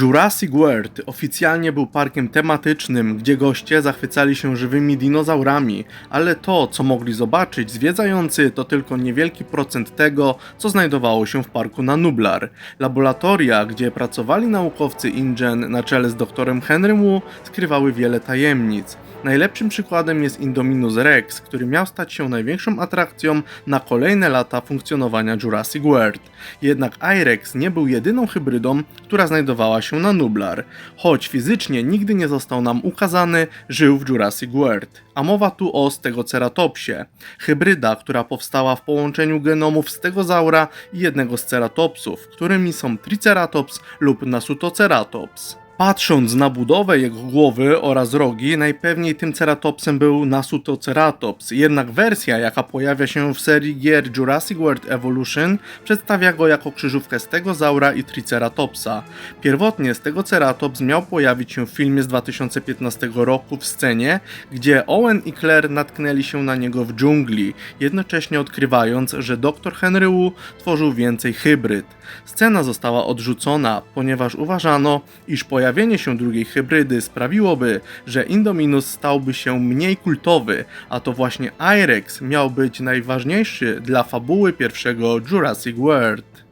Jurassic World oficjalnie był parkiem tematycznym, gdzie goście zachwycali się żywymi dinozaurami, ale to, co mogli zobaczyć zwiedzający, to tylko niewielki procent tego, co znajdowało się w parku na Nublar. Laboratoria, gdzie pracowali naukowcy InGen na czele z doktorem Henry Wu, skrywały wiele tajemnic. Najlepszym przykładem jest Indominus Rex, który miał stać się największą atrakcją na kolejne lata funkcjonowania Jurassic World. Jednak Irex nie był jedyną hybrydą, która znajdowała się na Nublar. Choć fizycznie nigdy nie został nam ukazany, żył w Jurassic World. A mowa tu o Stegoceratopsie. Hybryda, która powstała w połączeniu genomów Stegozaura i jednego z ceratopsów, którymi są Triceratops lub Nasutoceratops. Patrząc na budowę jego głowy oraz rogi, najpewniej tym ceratopsem był Nasutoceratops, jednak wersja, jaka pojawia się w serii gier Jurassic World Evolution, przedstawia go jako krzyżówkę Stegozaura i Triceratopsa. Pierwotnie Stegoceratops miał pojawić się w filmie z 2015 roku w scenie, gdzie Owen i Claire natknęli się na niego w dżungli, jednocześnie odkrywając, że dr Henry Wu tworzył więcej hybryd. Scena została odrzucona, ponieważ uważano, iż pojawienie się drugiej hybrydy sprawiłoby, że Indominus stałby się mniej kultowy, a to właśnie Irex miał być najważniejszy dla fabuły pierwszego Jurassic World.